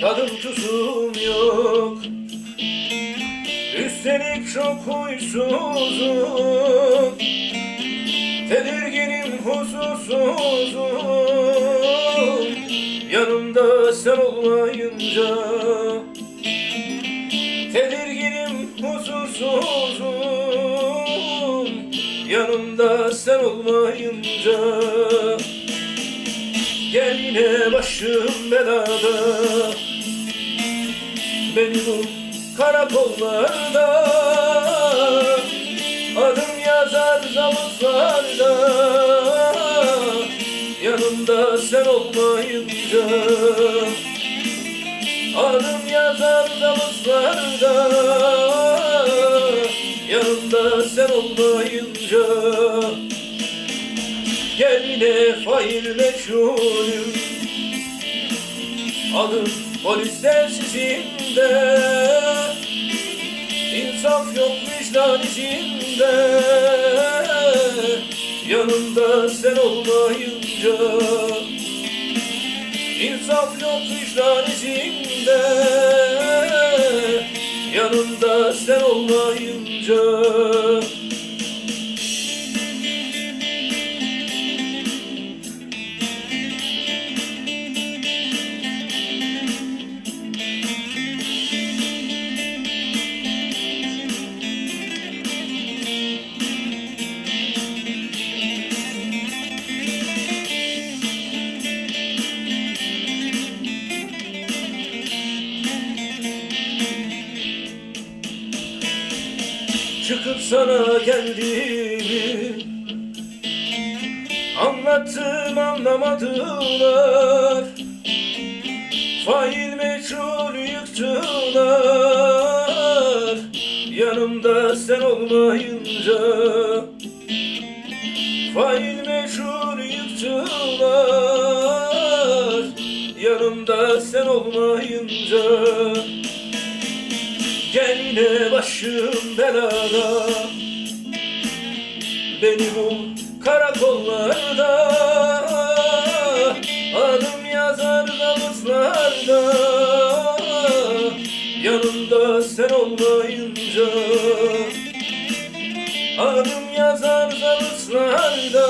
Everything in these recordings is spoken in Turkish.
Tadım tuzum yok. Üstelik çok huysuzum. Tedirginim huzursuzum. Yanımda sen olmayınca. Tedirginim huzursuzum. Yanımda sen olmayınca. Gel yine başım belada. Beni bul karakollarda. Adım yazar zavuzlarda. Yanımda sen olmayınca. Adım yazar zavuzlarda. Yanımda sen olmayınca. Gel yine fail meçhulüm Adım polis telsizinde İnsaf yok vicdan içinde. Yanımda sen olmayınca. İnsaf yok vicdan içinde. Yanımda sen olmayınca sana geldiğimi Anlattım anlamadılar. Fail meçhul yıktılar. Yanımda sen olmayınca Fail meçhul yıktılar. Yanımda sen olmayınca Gel yine başım belada. Beni bul karakollarda Adım yazar zavuzlarda Yanımda sen olmayınca Adım yazar zavuzlarda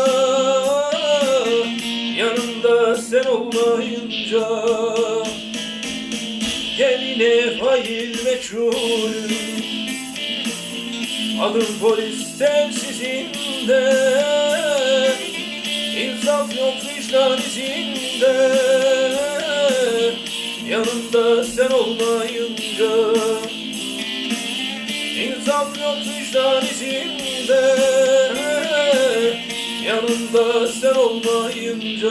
Yanımda sen olmayınca fail meçhulüm Adım polis telsizinde İnsaf yok vicdan izinde. Yanımda sen olmayınca. İnsaf yok vicdan izinde. Yanımda sen olmayınca